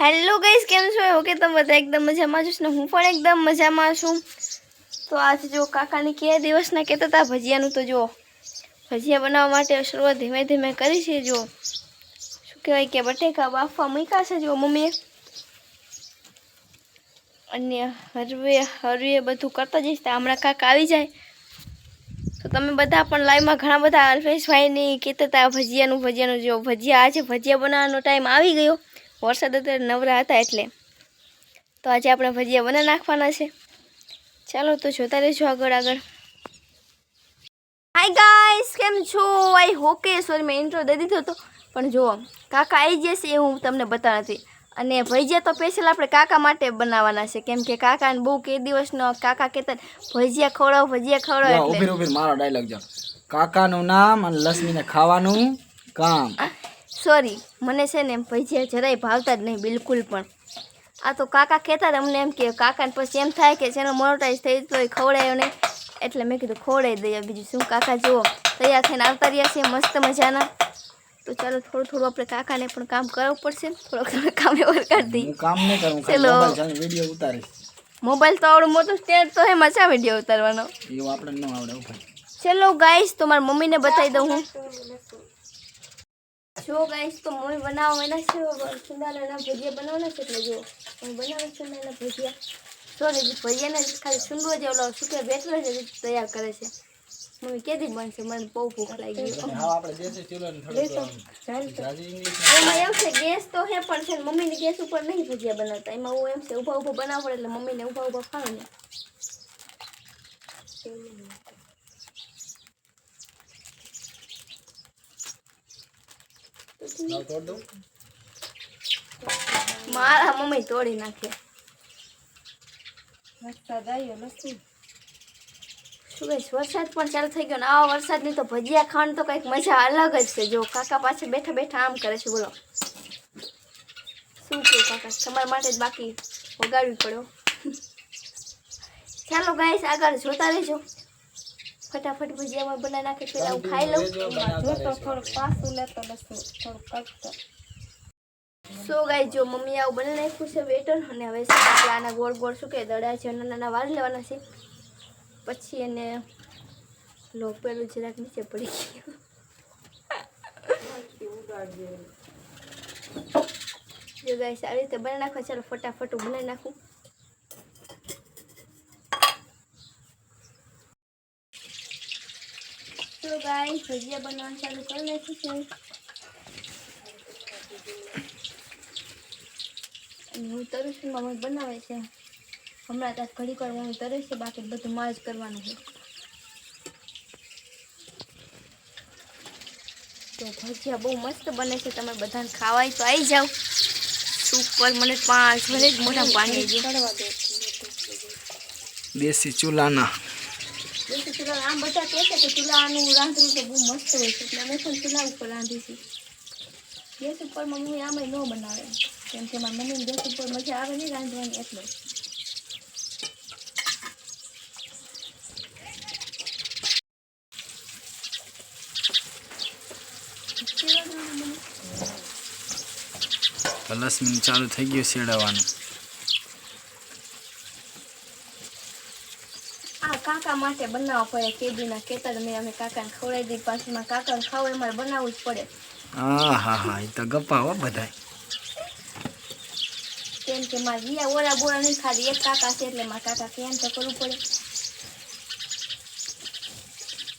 Hello ગઈસ કેમ છો? Okay તમે બધા એકદમ મજામાં છો. ને હું પણ એકદમ મજામાં છું. તો આજે જો કાકાની કે દિવસના કહેતા હતા, ભજીયાનું તો જો ભજીયા બનાવવા માટે શરૂઆત ધીમે ધીમે કરી છે, જો. શું કહેવાય કે બટેકા બાફવા મૂક્યા છે, જો મમ્મીએ. અને હરવે હરવે બધું કરતા જઈશ તો હમણાં કાકા આવી જાય. તો તમે બધા પણ લાઈવમાં ઘણા બધા અલ્પેશભાઈની કહેતા હતા, ભજીયાનું ભજીયાનું જો ભજીયા આજે ભજીયા બનાવવાનો ટાઈમ આવી ગયો. વરસાદ અત્યારે નવરા હતા એટલે. તો આજે આપણે ભજીયા બનાવી નાખવાના છે. ચાલો તો જોતા રહેજો આગળ આગળ. હાય ગાઈસ કેમ છો? આઈ હોકે સોરી મેં ઇન્ટ્રો દઈ દીધો હતો પણ જુઓ કાકા આવી જશે એ હું તમને બતાવતી અને ભજીયા તો સ્પેશિયલ આપણે કાકા માટે બનાવવાના છે. કેમ કે કાકાને બહુ કે દિવસનો કાકા કહેતા ભજીયા ખવડાવો ભજીયા ખવડાવો એટલે. મારો ડાયલોગ જો કાકાનું નામ અને લક્ષ્મીને ખાવાનું કામ. સોરી મને છે ને એમ ભજીયા જરાય ભાવતા જ નહીં બિલકુલ પણ. આ તો કાકા કહેતા અમને એમ કે કાકાને પછી એમ થાય કે જેનો મોનોટાઈઝ થઈ તો એ ખવડાયો નહીં. એટલે મેં કીધું ખવડાવી દઈએ. બીજું શું? કાકા જુઓ તૈયાર થઈને આવતા રહ્યા છે મસ્ત મજાના. તો ચાલો થોડું થોડું આપણે કાકાને પણ કામ કરવું પડશે થોડોક થોડું કામ એवर કરી દઈએ. કામ નહીં કરવું ચલો. Mobile video ઉતારીશ. મોબાઈલ તો આવડું મોટું સ્ટેન્ડ તો હે મજા વીડિયો ઉતારવાનો. એવું આપણે ન આવડે ચલો ગાઈસ તો મારી મમ્મીને બતાવી દઉં હું. જો ગાઈસ તો મમ્મી બનાવવાના છે. સુંદરના ભજીયા બનાવવાના છે એટલે જો હું બનાવું છું એના ભજીયા. સોરી ભજીયાને ખાલી સુંદર જે ઓલો સુકે બેઠલો છે તૈયાર કરે છે. મમ્મી કેદી બનશે? મને બહુ ભૂખ લાગી ગઈ આપણે દેશી ને એમાં એવું છે ગેસ તો હે પણ છે ને મમ્મીને ગેસ ઉપર નહીં ભજીયા બનાવતા. એમાં હું એમ છે ઊભા ઊભા બનાવવા પડે એટલે મમ્મીને ઊભા ઊભા ખાવ ને લાવ તોડ દઉં. મારા મમ્મી તોડી નાખે. શું કહીશ વરસાદ પણ ચાલુ થઈ ગયો ને આવા વરસાદની તો ભજીયા ખાવાની તો કંઈક મજા અલગ જ છે. જો કાકા પાસે બેઠા બેઠા આમ કરે છે બોલો. શું કહ્યું કાકા? તમારા માટે જ બાકી વગાડવી પડ્યો ચાલો ગાઈસ આગળ જોતા રહેજો. ફટાફટ ભજીયામાં બનાવી નાખે પેલા હું ખાઈ લઉં. તો થોડોક પાસું બસ બનાવતા રહેજો. સો ગાઈ જો મમ્મી આવું બની નાખ્યું છે વેટર અને હવે આપણે આના ગોળ ગોળ શું કે દડા છે નાના નાના વાર લેવાના છે. પછી એને લો પેલું જરાક નીચે પડી ગયું. જો ગાઈસ આવી રીતે બનાવી નાખો ચાલો ફટાફટ હું બનાવી નાખું. ગાઈસ, ભજીયા બનાવવાનું ચાલુ કરી નાખ્યું છે. હું તરું છું, મમ્મી બનાવે છે. હમણાં ત્યાં ઘડીક વાર તરે છે, બાકી બધું મારે જ કરવાનું છે. તો ભજીયા બહુ મસ્ત બને છે તમે બધાને ખાવાય તો આવી જાઓ. સુપર, મને પાંચ જ મોટા પાણી ગયું. દેશી ચૂલાના. આમ બધા કહે છે કે ચૂલાનું રાંધવું તો બહુ મસ્ત હોય છે, એટલે અમે પણ ચૂલા ઉપર રાંધી છે ગેસ ઉપર મમ્મી આમે ન બનાવે, કેમ કે મારી મમ્મીને ગેસ ઉપર મજા આવે નહીં રાંધવાની એટલે. તો મિનિટ ચાલુ થઈ ગયું શેડવાનું આ કાકા માટે બનાવવા પડે કેદીના કેતર મેં અમે કાકાને ખવડાવી દીધી પાછું કાકાને ખાવ એ મારે બનાવવું જ પડે. હા હા હા એ તો ગપ્પા હો બધાય. કેમ કે મારે બીજા ઓલા બોલા નહીં ખાધી એક કાકા છે એટલે મારા કાકા કેમ તો કરવું પડે.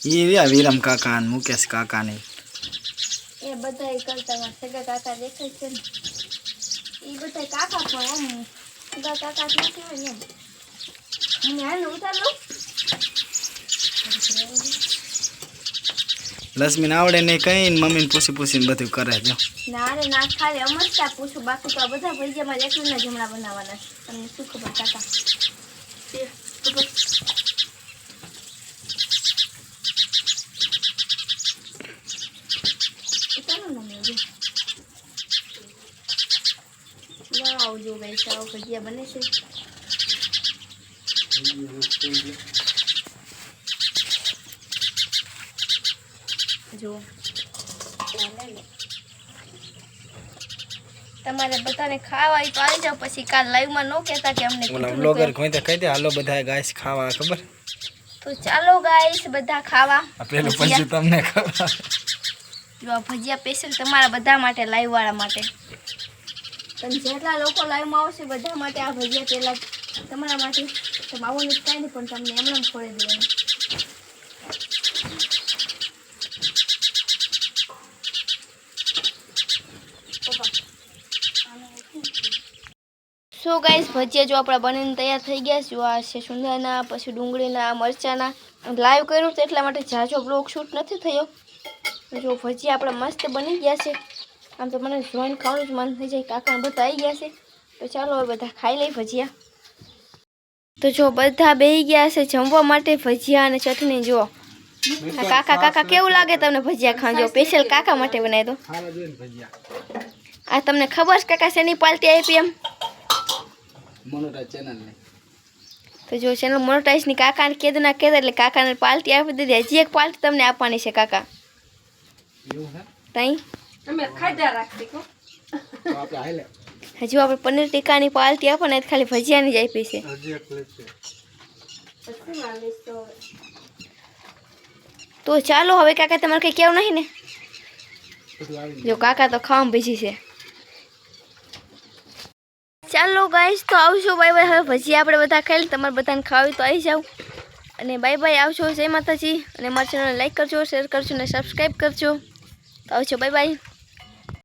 એ રહ્યા વિરમ કાકા અને મુકેશ કાકા ને. એ બધા કરતા મારા સગા કાકા દેખાય છે ને. એ બધા કાકા પણ આમ સગા કાકા નથી હોય ને એમ. હું હાલ ઉતાર લઉં લક્ષ્મીને આવડે નહીં કઈ ને મમ્મીને પૂછી પૂછીને બધું કરે જો ના રે ના ખાલી અમસ્તા પૂછું. બાકી તો આ બધા ભૈયામાં એકલું જમણા બનાવવાના છે. તમને શું ખબર કાકા? જો. વાવ ભાઈ સાવ ભજીયા બને છે. તમારે બધાને ખાવા તો આવી જાવ પછી કાલ લાઈવમાં ન કહેતા કે અમને ઓલા બ્લોગર કોઈ તો કહી દે હાલો બધા ગાઈસ ખાવા ખબર? તો ચાલો ગાઈસ બધા ખાવા. પેલું. પછી તમને ખબર. જો આ ભજીયા સ્પેશિયલ તમારા બધા માટે લાઈવ વાળા માટે. પણ જેટલા લોકો લાઈવમાં આવશે બધા માટે આ ભજીયા પહેલા તમારા માટે. આવું આવવાનું જ કાંઈ નહીં પણ તમને એમણે ફોડી દેવાનું. સો ગાઈસ ભજીયા જો આપણા બનીને તૈયાર થઈ ગયા છે. જો આ છે સુંદરના પછી ડુંગળીના મરચાના. લાઈવ કર્યું તો એટલા માટે ઝાઝો બ્લોગ શૂટ નથી થયો. જો ભજીયા આપણા મસ્ત બની ગયા છે. આમ તો મને જોઈને ખાવાનું જ મન થઈ જાય. કાકા બધા આવી ગયા છે. તો ચાલો હવે બધા ખાઈ લઈ ભજીયા. તો જો બધા બેહી ગયા છે જમવા માટે ભજીયા અને ચટણી આ કાકા કાકા કેવું લાગે તમને ભજીયા ખાજો સ્પેશિયલ કાકા માટે બનાવી દો. હાલો જોઈને ભજીયા. આ તમને ખબર છે કાકા શેની પાલટી આપી એમ? તો જો ચેનલ મોનોટાઈઝની કાકાને કીધું ના કીધું એટલે કાકાને પાલટી આપી દીધી. હજી એક પાલટી તમને આપવાની છે કાકા. એવું તઈ? અમે ખાધા રાખતી કો તો આપણે હાલે. હજુ આપણે પનીર ટીકાની પાલટી આપો ને ખાલી ભજીયાની જ આપી છે. હજી એક પ્લેટ છે. પછી માલીશ તો તો ચાલો હવે કાકા તમારે કંઈ કેવું નહીં ને? જો કાકા તો ખાવામાં બીજી છે. ચાલો ગાઈશ તો આવશો. બાય બાય હવે ભજી આપણે બધા ખાઈ તમારે બધાને ખાવી તો આવી જાવ અને બાય બાય આવશો. જય માતાજી. અને મારા ચેનલને લાઈક કરજો શેર કરજો અને સબસ્ક્રાઈબ કરજો. તો આવશો. Bye bye